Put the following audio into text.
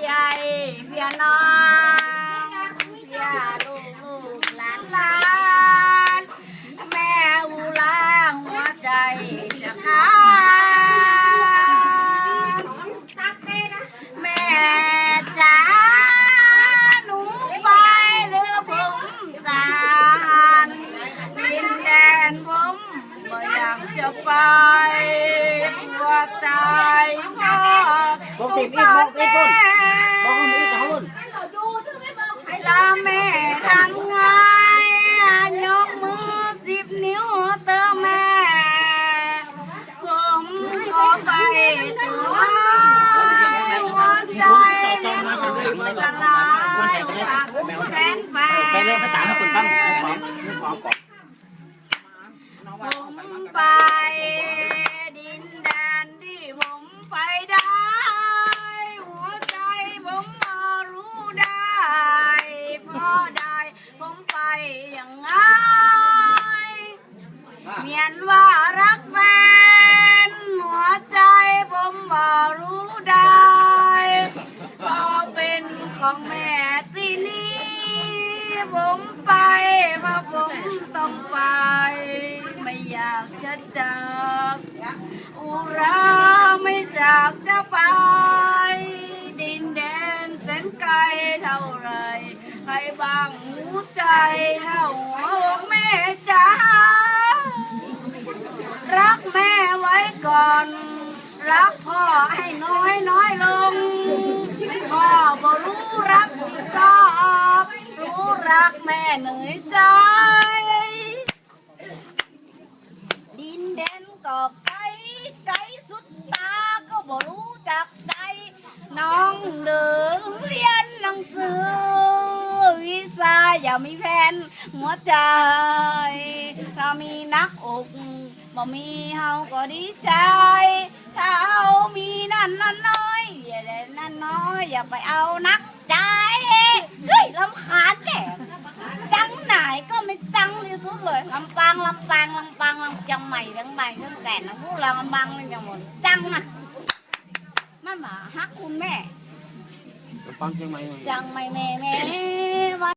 ใหญ่เพียน้องเพียลูกลูกหลานหลานแม่อุลาหัวใจจะขาดแม่จ๋าหนูไปหรือผมตานดินแดนผมบ่อยากจะไปกลัวตาย ติดอีกบอกอีกคนบอกคนอีกคนลาแม่ทำไงยกมือสิบนิ้วเติมแม่ ผมขอไปตัวหัวใจนั้นโอ้ยจะลายแฟนแฟนไปเรื่องภาษาให้คนตั้งของของก่อนผมไป ดินแดนที่ผมไปได้ หัวใจผมมารู้ได้เพราะได้ผมไปอย่างไงเมี ยนว่ารักแฟน หัวใจผมมารู้ได้พอเป็นของแม่ที่นี่ผมไปเพราะผมต้องไป ไม่อยากจะจากอุราไม่จากจะไป ดินแดนแสนไกลเท่าไรใครบางหูใจเท่าหัวอกแม่จ๋ารักแม่ไว้ ก่อน รักพ่อให้น้อยน้อยลง พ่อบ่รู้รักสิสอบ รู้รักแม่เหนื่อยเจ้านแดนก็ไกลไกลสุดตาก็บ่รู้จักใจ น้องเดินเรียนหนังสือ วิชาอย่า มีแฟนหัวใจ ถ้ามีนักอกบ่มีเฮาก็ดีใจ ถ้าเฮามีนั่นนั่นน้อย อย่าได้นั่นน้อย อย่าไปเอานักใจ เฮ้ยลำคาญแกจังไหนก็ไม่จังที่สุดเลยลำปางลำปางลำปางลำจังใหม่ทั้งใหม่ทั้งแต่นะพวกเราลำปางนี่จังหมดจังนะมันมาฮักคุณแม่ฟังยังไงจังไม่แม่แม่